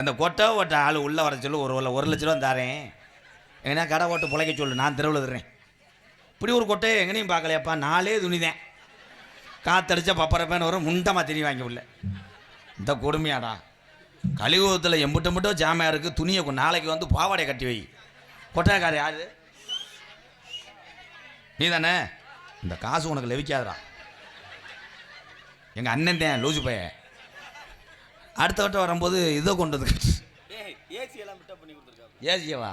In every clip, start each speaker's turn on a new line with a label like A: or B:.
A: அந்த கொட்டை ஓட்ட ஆள் உள்ளே வர சொல்லு ஒரு ஒரு- லட்ச ரூபா தாரேன். எங்கன்னா கடை ஓட்டு பிழைக்க சொல்லு நான் தெருவில் தர்றேன். இப்படி ஒரு கொட்டையை எங்கனையும் பார்க்கலையாப்பா நாலே துணிதேன் காத்தடிச்சா பப்பரப்பேன்னு வரும் முண்டமாக திணி வாங்கி உள்ள. இந்த கொடுமையாடா. கலியுகத்தில் எம்பிட்ட மட்டும் ஜாமையாக இருக்குது துணியை நாளைக்கு வந்து பாவாடை கட்டி வை. கொட்டைக்கார யாரு? நீ தானே இந்த காசு உனக்கு லெவிக்காதடா. எங்கள் அண்ணன் தான் லூசு பையன். அடுத்த வட்டம் வரும்போது இதை கொண்டு வந்து ஏசியவா?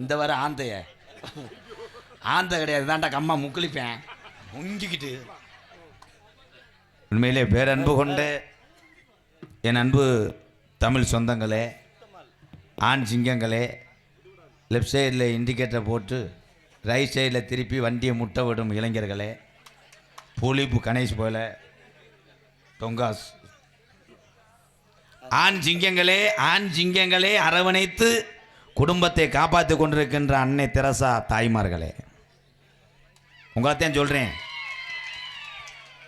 A: இந்த வர ஆந்தைய. ஆந்தை கிடையாது தான்டா கம்மா முக்களிப்பேன். முங்கிக்கிட்டு. உண்மையிலே பேரன்பு கொண்டு என் அன்பு தமிழ் சொந்தங்களே ஆண் சிங்கங்களே லெஃப்ட் சைடில் இண்டிகேட்டரை போட்டு ரைட் சைடில் திருப்பி வண்டியை முட்டை விடும் இளைஞர்களே புலிப்பு கணேஷ் போல தொங்காஸ். ஆண் சிங்கங்களே ஆண் சிங்கங்களே அரவணைத்து குடும்பத்தை காப்பாற்றி கொண்டிருக்கின்ற அன்னை தெரசா தாய்மார்களே. உங்களைத்தான் சொல்கிறேன்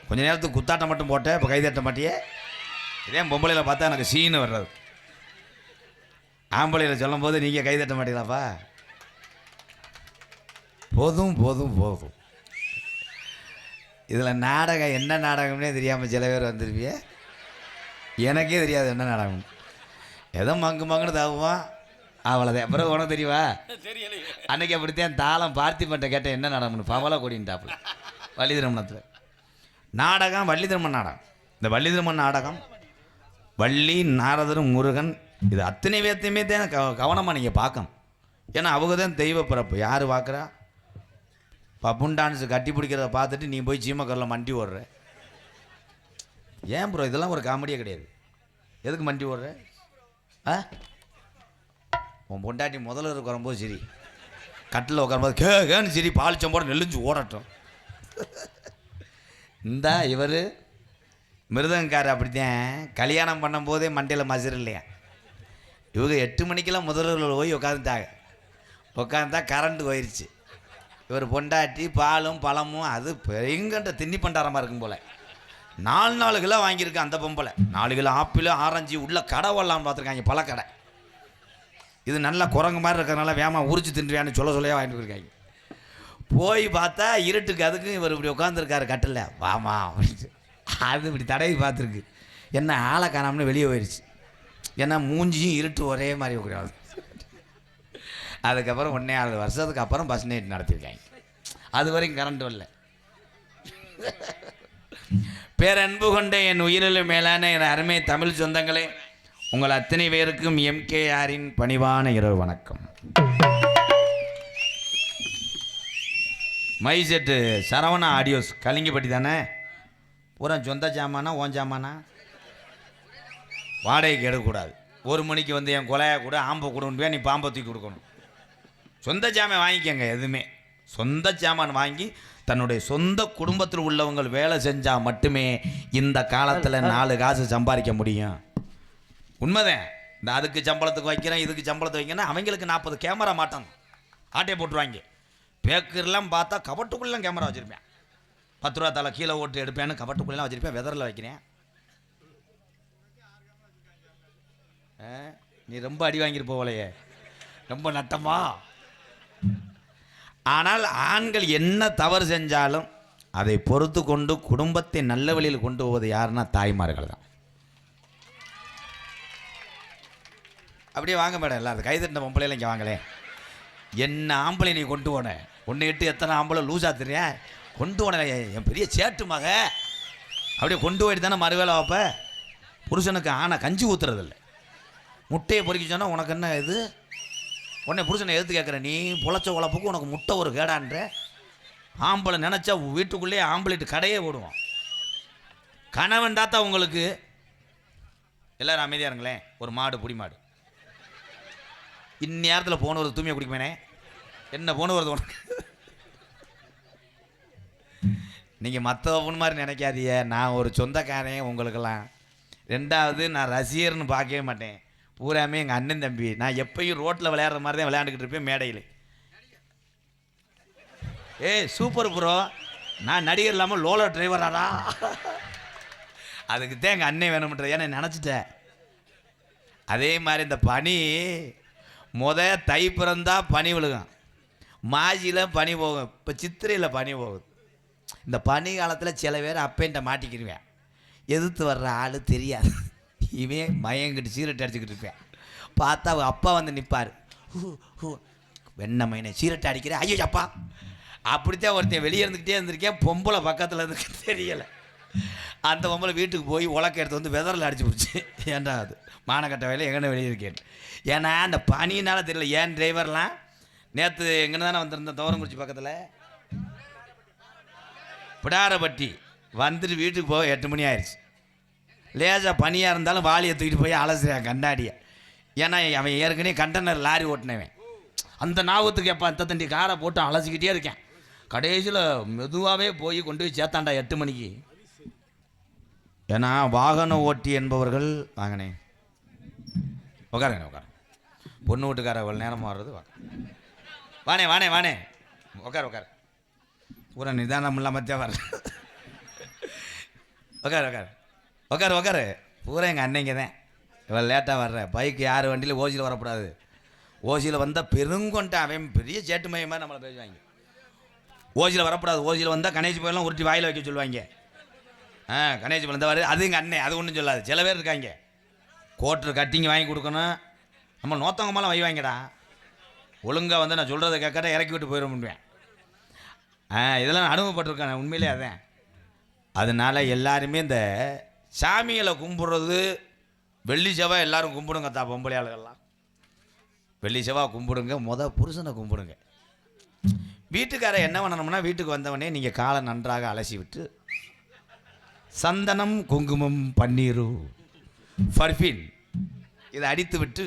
A: கொஞ்ச நேரத்துக்கு குத்தாட்டம் மட்டும் போட்டேன் இப்போ கைதட்ட மாட்டியே. இதே பொம்பளையில் பார்த்தா எனக்கு சீனு வர்றது. ஆம்பளையில் சொல்லும்போது நீங்கள் கைதட்ட மாட்டீங்களாப்பா? போதும் போதும் போதும். இதில் நாடகம் என்ன நாடகம்னே தெரியாமல் சில பேர் வந்திருப்பியே. எனக்கே தெரியாது என்ன நாடகம் ஏதோ மங்கு மங்குன்னு தாவுவான் அவ்வளோதான் அப்புறம் உனக்கு தெரியவா அன்னைக்கு அப்படித்தான் தாளம் பார்த்திபன்ட்ட கேட்டேன் என்ன நாடகம்னு பவள கொடின்ட்டாப்புல வள்ளி திருமணத்தில். நாடகம் வள்ளி திருமண நாடகம். இந்த வள்ளி திருமண நாடகம் வள்ளி நாரதரும் முருகன் இது அத்தனை பேர்த்தையுமே தான் கவ கவனமாக நீங்கள் பார்க்கணும். ஏன்னா அவங்க தான் தெய்வ பிறப்பு. யார் பார்க்குறா? பப்புன் டான்ஸு கட்டி பிடிக்கிறத பார்த்துட்டு நீ போய் ஜீமக்கரில் மண்டி ஓடுற. ஏன் ப்ரோ இதெல்லாம் ஒரு காமெடியே கிடையாது. எதுக்கு மண்டி ஓடுற? ஆ? உன் பொண்டாட்டி முதல்ல இருக்க வரும்போது சரி. கட்டில் உட்காரும்போது கே கேன்னு சரி பாலிச்சம்போட நெல்லிஞ்சு ஓடட்டும். இந்த இவர். மிருதங்கார் அப்படித்தான். கல்யாணம் பண்ணும்போதே மண்டையில் மசர் இல்லையா? இவங்க எட்டு மணிக்கெல்லாம் முதல்வர்கள் போய் உட்காந்துட்டாங்க உட்காந்தா கரண்ட் போயிடுச்சு இவர் பொண்டாட்டி பாலும் பழமும் அது பெருங்கண்ட தின்னி பண்டாரமாக இருக்கும் போல். நாலு நாலு கிலோ வாங்கியிருக்கேன் அந்த பொம்பளை. நாலு கிலோ ஆப்பிள் ஆரஞ்சு உள்ள கடை வரலாம்னு பார்த்துருக்காங்க. பழக்கடை இது நல்லா குரங்கு மாதிரி இருக்கிறனால வேமா உரிச்சு தின்றியான்னு சொல்ல சொல்லையே வாங்கிட்டு போயிருக்காங்க. போய் பார்த்தா இருட்டுக்கு அதுக்கும் இவர் இப்படி உட்காந்துருக்காரு கட்டில் வாமா அப்படின்ட்டு அது இப்படி தடவி பார்த்துருக்கு. என்ன ஆளை காணாமனு வெளியே போயிடுச்சு ஏன்னா மூஞ்சியும் இருட்டு ஒரே மாதிரி உட்காரு அதுக்கப்புறம் ஒன்றே ஆறு வருஷத்துக்கு அப்புறம் பஸ் நைட் நடத்தியிருக்காங்க. அது வரைக்கும் கரண்ட் வரல. பேரன்பு கொண்ட என் உயிரிலும் மேலான என் அருமை தமிழ் சொந்தங்களே உங்கள் அத்தனை பேருக்கும் எம்கேஆரின் பணிவான இரவு வணக்கம். மைசெட்டு சரவணா ஆடியோஸ் கலிங்கப்பட்டி தானே? பூரா சொந்த ஜாமானா ஓன் ஜாமானா? வாடகைக்கு எடுக்கக்கூடாது. ஒரு மணிக்கு வந்து என் கொலையை கூட ஆம்பை கொடுன்னு நீ பாம்பை தூக்கி கொடுக்கணும். சொந்த ஜாமான் வாங்கிக்கங்க எதுவுமே. சொந்த ஜாமான் வாங்கி தன்னுடைய சொந்த குடும்பத்தில் உள்ளவங்க வேலை செஞ்சால் மட்டுமே இந்த காலத்தில் நாலு காசு சம்பாதிக்க முடியும். உண்மைதான். இந்த அதுக்கு சம்பளத்துக்கு வைக்கிறேன் இதுக்கு சம்பளத்துக்கு வைக்கிறேன் அவங்களுக்கு நாற்பது கேமரா மாட்டோம் ஆட்டையை போட்டுருவாங்க. பேக்கர்லாம் பார்த்தா கபட்டுக்குள்ளே கேமரா வச்சுருப்பேன். பத்து ரூபா தலை கீழே ஓட்டு எடுப்பேன்னு கபட்டுக்குள்ளெலாம் வச்சுருப்பேன் வெதரில் வைக்கிறேன். நீ ரொம்ப அடி வாங்கிட்டு போகலையே. ரொம்ப நட்டமா? ஆனால் ஆண்கள் என்ன தவறு செஞ்சாலும் அதை பொறுத்து கொண்டு குடும்பத்தை நல்ல வழியில் கொண்டு போவது யாருன்னா தாய்மார்கள் தான் அப்படியே வாங்க மேடம் எல்லாரும். கைதட்டின பொம்பளையில இங்கே வாங்களேன் என்ன ஆம்பளை நீ கொண்டு போன? ஒன்று எட்டு எத்தனை ஆம்பளை லூஸ் தெரியா? கொண்டு போன என் பெரிய சேட்டு மக. அப்படியே கொண்டு போயிட்டு தானே மறுவேளை வைப்ப? புருஷனுக்கு ஆனை கஞ்சி ஊற்றுறதில்ல முட்டையை பொறிக்க சொன்னால் உனக்கு என்ன இது? உடனே புருஷனை எதிர்த்து கேட்குற நீ பொழைச்ச உழப்புக்கு உனக்கு முட்டை ஒரு கேடான்ற. ஆம்பளை நினச்சா வீட்டுக்குள்ளேயே ஆம்பளைட்டு கடையே போடுவோம் கணவன் தாத்தா உங்களுக்கு எல்லோரும் அமைதியாக இருங்களேன் ஒரு மாடு புடி மாடு. இந்நேரத்தில் போன ஒரு தூமியை குடிக்குமேனே. என்ன போன வருது உனக்கு? நீங்கள் மற்ற பொண்ணு மாதிரி நினைக்காதீங்க நான் ஒரு சொந்தக்காரன் உங்களுக்கெல்லாம். ரெண்டாவது நான் ரசிகர்னு பார்க்கவே மாட்டேன். பூராமே எங்கள் அண்ணன் தம்பி. நான் எப்பயும் ரோட்டில் விளையாடுற மாதிரி தான் விளையாண்டுக்கிட்டு இருப்பேன் மேடையில். ஏய் சூப்பர் ப்ரோ நான் நடிகர் இல்லாமல் லோலோ டிரைவராடா அதுக்கு தான் எங்கள் அண்ணன் வேணும்ன்றது ஏன்னா நினச்சிட்டேன் அதே மாதிரி இந்த பனி முத தை பிறந்தா பனி விழுகும். மாஜியில் பனி போகும். இப்போ சித்திரையில் பனி போகுது. இந்த பனி காலத்தில் சில பேர் அப்பேன்ட்ட மாட்டிக்கிடுவேன் எதிர்த்து வர்ற ஆள் தெரியாது. இவன் மயங்கிட்டு சீரட்டு அடிச்சுக்கிட்டு இருப்பேன். பார்த்தா அவள் அப்பா வந்து நிற்பார் வெண்ண மயனை சீரட்டை அடிக்கிறேன். ஐயோ அப்பா. அப்படித்தான் ஒருத்தன் வெளியே இருந்துக்கிட்டே இருந்திருக்கேன். பொம்பளை பக்கத்தில் இருந்து தெரியலை. அந்த பொம்பளை வீட்டுக்கு போய் உலக்க எடுத்து வந்து வெதரில் அடிச்சு பிடிச்சி. ஏன்டா அது? மானக்கட்ட வேலை எங்கன்னு வெளியே இருக்கேன். ஏன்னா அந்த பனியினால தெரியல. ஏன் டிரைவர்லாம்? நேற்று எங்கே தானே வந்திருந்தேன்? தோரங்குறிச்சி பக்கத்தில். பிடாரப்பட்டி. வந்துட்டு வீட்டுக்கு போக எட்டு மணி ஆயிடுச்சு லேசாக பனியாக இருந்தாலும் வாளியை தூக்கிட்டு போய் அலசுறான் கண்ணாடியை. ஏன்னா அவன் ஏற்கனவே கண்டனர் லாரி ஓட்டினவன். அந்த ஞாபகத்துக்கு எப்போ அந்த தண்டி காரை போட்டு அலசிக்கிட்டே இருக்கேன். கடைசியில் மெதுவாகவே போய் கொண்டு போய் சேர்த்தாண்டா எட்டு மணிக்கு. ஏன்னா வாகன ஓட்டி என்பவர்கள் வாங்கினே உட்காருங்க உட்காரு பொண்ணு வீட்டுக்கார இவ்வளோ நேரமாக வர்றது வா வானே வானே வானே உட்காரு உட்காரு. பூரா நிதானம் இல்லாமத்தே வர உட்காரு உட்காரு. உட்காரு உட்காரு பூரா எங்கள் அன்னைங்க தான். இவ்வளோ லேட்டாக வர்ற. பைக் யார் வண்டியில் ஓசியில் வரக்கூடாது. ஓசியில் வந்தால் பெருங்கொண்டான் அவன் பெரிய சேட்டு மையமாக நம்மளை பேசுவாங்க. ஓசியில் வரக்கூடாது. ஓசியில் வந்தால் கணேஷ் போயெல்லாம் உருட்டி வாயில் வைக்க சொல்லுவாங்க. ஆ கணேஷ் போய் வர அது எங்கள் அண்ணன் அது ஒன்றும் சொல்லாது. சில பேர் இருக்காங்க. கோட்ரு கட்டிங் வாங்கி கொடுக்கணும். நம்ம நோத்தவங்க மேலே வை வாங்கிடா. ஒழுங்காக வந்து நான் சொல்கிறத கேட்கற இறக்கி விட்டு போயிட முடியும் ஆ இதெல்லாம் அனுபவப்பட்டிருக்கேன். உண்மையிலே அதான். அதனால் எல்லாருமே இந்த சாமிகளை கும்பிட்றது வெள்ளி செவ்வாய் எல்லாரும் கும்பிடுங்க தா பொம்பளை ஆளுகள்லாம். வெள்ளி செவ்வாய் கும்பிடுங்க முத புருஷனை கும்பிடுங்க. வீட்டுக்காரர் என்ன பண்ணணும்னா வீட்டுக்கு வந்தவனே நீங்கள் காலை நன்றாக அலசி விட்டு சந்தனம் குங்குமம் பன்னீரு பர்ஃபின் இதை அடித்து விட்டு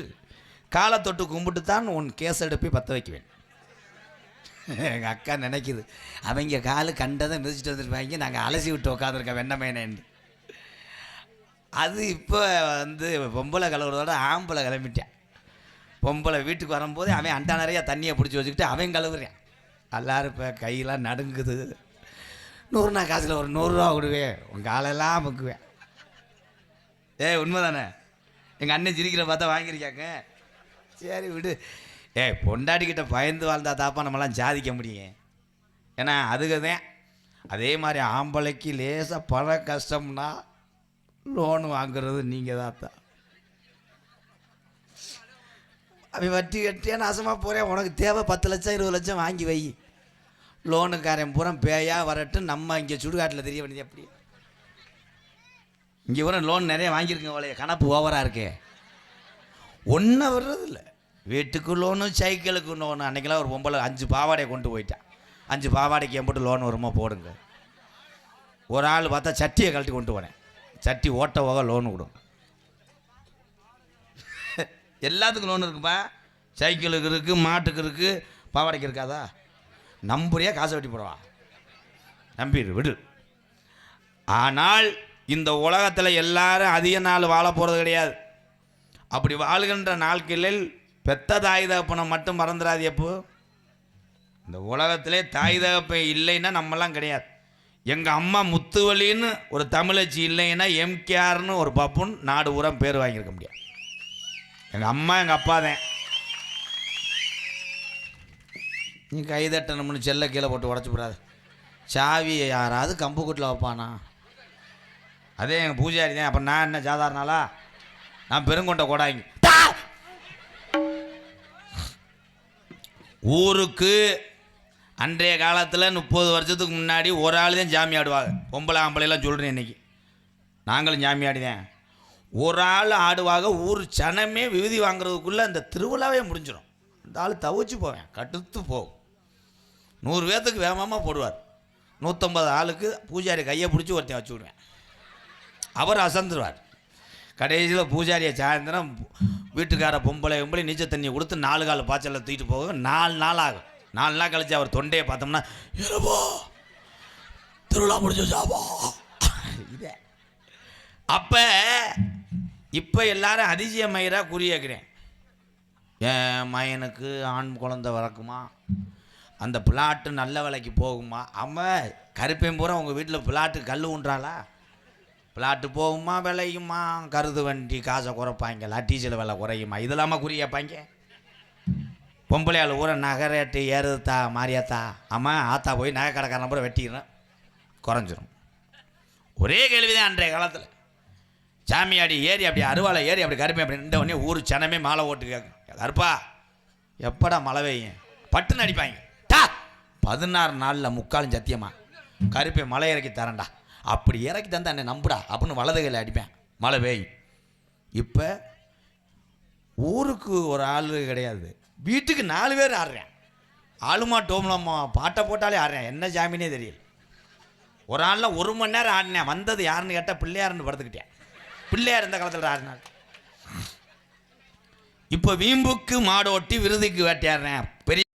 A: காலை தொட்டு கும்பிட்டு தான் உன் கேஸ் எடுப்பி பற்ற வைக்குவேன். எங்கள் அக்கா நினைக்குது அவங்க காலு கண்டதை மிதிச்சிட்டு வந்துருப்பாங்க நாங்கள் அலசி விட்டு உட்காந்துருக்கோம் வெண்ணமேனேன்னு அது இப்போ வந்து பொம்பளை கழுவுறதோட ஆம்பளை கிளம்பிட்டேன். பொம்பளை வீட்டுக்கு வரும்போது அவன் அண்டா நிறையா தண்ணியை பிடிச்சி வச்சுக்கிட்டு அவன் கழுவுறேன். எல்லாரும் இப்போ கையெல்லாம் நடுங்குது. நூறுனா காசில் ஒரு நூறுரூவா விடுவேன் உன் காலெல்லாம் அமுக்குவேன் ஏய் உண்மை தானே எங்கள் அண்ணன் சிரிக்கிற பார்த்தா வாங்கியிருக்காங்க. சரி விடு. ஏய் பொண்டாடிக்கிட்ட பயந்து வாழ்ந்தா தாப்பா நம்மளாம் சாதிக்க முடியும். ஏன்னா அதுக்கு தான் அதே மாதிரி ஆம்பளைக்கு லேசாக பண கஷ்டம்னா லோன் வாங்குறது நீங்கள் தான் தான் அவன் வட்டி கட்டியா நாசமாக போகிறேன் உனக்கு தேவை பத்து லட்சம் இருபது லட்சம் வாங்கி வை. லோனுக்காரன் பூரா பேயா வரட்டும் நம்ம இங்கே சுடுகாட்டில் தெரிய வேண்டியது எப்படி? இங்கே பூரா லோன் நிறைய வாங்கியிருக்கேன் அவளைய கணப்பு ஓவராக இருக்கே. ஒன்றும் வர்றதில்ல. வீட்டுக்கு லோனு சைக்கிளுக்கு லோனு. அன்றைக்கெல்லாம் ஒரு பொம்பளை அஞ்சு பாவாடையை கொண்டு போயிட்டான் அஞ்சு பாவாடைக்கு எம்பிட்டு லோன் வருமா போடுங்க. ஒரு ஆள் பார்த்தா சட்டியை கழட்டி கொண்டு போனேன். சட்டி ஓட்ட போக லோன் கொடுங்க எல்லாத்துக்கும் லோன் இருக்குப்பா. சைக்கிளுக்கு இருக்குது மாட்டுக்கு இருக்குது பாவாடைக்கு இருக்காதா? நம்புறியா காசை வெட்டி போடுவா? நம்பிடு விடு. ஆனால் இந்த உலகத்தில் எல்லாரும் அதிக நாள் வாழ போகிறது கிடையாது. அப்படி வாழ்கின்ற நாட்களில் பெத்த தாய் தகப்பனை மட்டும் மறந்துடாது எப்போ இந்த உலகத்திலே தாய் தகப்பன் இல்லைன்னா நம்மலாம் கிடையாது. எங்கள் அம்மா முத்துவலின்னு ஒரு தமிழச்சி இல்லைன்னா எம்கேஆர்னு ஒரு பப்புன் நாடு ஊரம் பேர் வாங்கியிருக்க முடியாது. எங்கள் அம்மா எங்கள் அப்பா தான். நீ கை தட்டணும்னு செல்ல கீழே போட்டு உடச்சி போடாது. சாவியை யாராவது கம்பு கூட்டில் வைப்பானா? அதே எங்கள் பூஜாரி தான். அப்போ நான் என்ன சாதாரணாளா நான் பெருங்கொண்ட கொடாங்க. ஊருக்கு அன்றைய காலத்தில் முப்பது வருஷத்துக்கு முன்னாடி ஒரு ஆள் தான் ஜாமி ஆடுவாங்க. பொம்பளை ஆம்பளைலாம் சொல்கிறேன் இன்னைக்கு. நாங்களும் ஜாமி ஆடிதான். ஒரு ஆள் ஆடுவாங்க ஊர் சனமே விகுதி வாங்குறதுக்குள்ளே அந்த திருவிழாவே முடிஞ்சிடும் அந்த ஆள் தவிச்சு போவேன் கட்டுத்து போகும். நூறு பேர்த்துக்கு வேகமாக போடுவார். நூற்றம்பது ஆளுக்கு பூஜாரி கையை பிடிச்சி ஒருத்தன் வச்சு விடுவேன். அவர் அசந்துருவார். கடைசியில் பூஜாரியை சாயந்தரம் வீட்டுக்கார பொம்பளை பொம்பளை நீச்சல் தண்ணியை கொடுத்து நாலு கால் பாய்ச்சலில் தூக்கிட்டு போக நாலு நாள் ஆகும். நாலு நாள் கழிச்சு அவர் தொண்டையை பார்த்தோம்னா இரவோ திருவிழா முடிஞ்சு சாபா இதே. அப்போ இப்போ எல்லாரும் அதிசய மயிராக குறியேக்கிறேன் என் மயனுக்கு ஆண் குழந்தை வளர்க்குமா? அந்த பிளாட்டு நல்ல விலைக்கு போகுமா? அம்மா கருப்பையும் பூரா உங்கள் வீட்டில் பிளாட்டு கல் உண்றாளா பிளாட்டு போகுமா விளையுமா? கருது வண்டி காசை குறைப்பாங்களா டீசல் விலை குறையுமா? இதெல்லாமா குறியப்பாங்க பொம்பளையால் ஊரை நகரேட்டு ஏறுதா மாறியாத்தா? அம்மா ஆத்தா போய் நகை கடைக்காரன் பூரா வெட்டிக்கிறேன் குறைஞ்சிரும். ஒரே கேள்விதான் அன்றைய காலத்தில். சாமியாடி ஏறி அப்படி அருவாளை ஏறி அப்படி கருப்பை அப்படி நின்ற உடனே ஊர் சனமே மாலை ஓட்டு கேட்கும். கருப்பா எப்படா மழை பெய்யும்? பட்டுன்னு அடிப்பாங்க. டா பதினாறு நாளில் முக்காலும் சத்தியமா? கருப்பை மலை இறக்கி தரேன்டா. அப்படி இறக்கி தந்தா என்னை நம்புடா அப்படின்னு வலது அடிப்பேன். மழை பெய்யும். இப்போ ஊருக்கு ஒரு ஆள் கிடையாது. வீட்டுக்கு நாலு பேர் ஆடுறேன். ஆளுமா டோம்லாமா பாட்டை போட்டாலே ஆடுறேன். என்ன ஜாமீனே தெரியல. ஒரு ஆளில் ஒரு மணி நேரம் ஆடினேன். வந்தது யாருன்னு கேட்டால் பிள்ளையாருன்னு படுத்துக்கிட்டேன். பிள்ளையார் இந்த காலத்தில் ஆடினார். இப்போ வீம்புக்கு மாடு ஓட்டி விருதுக்கு வேட்டையாடுறேன். பெரிய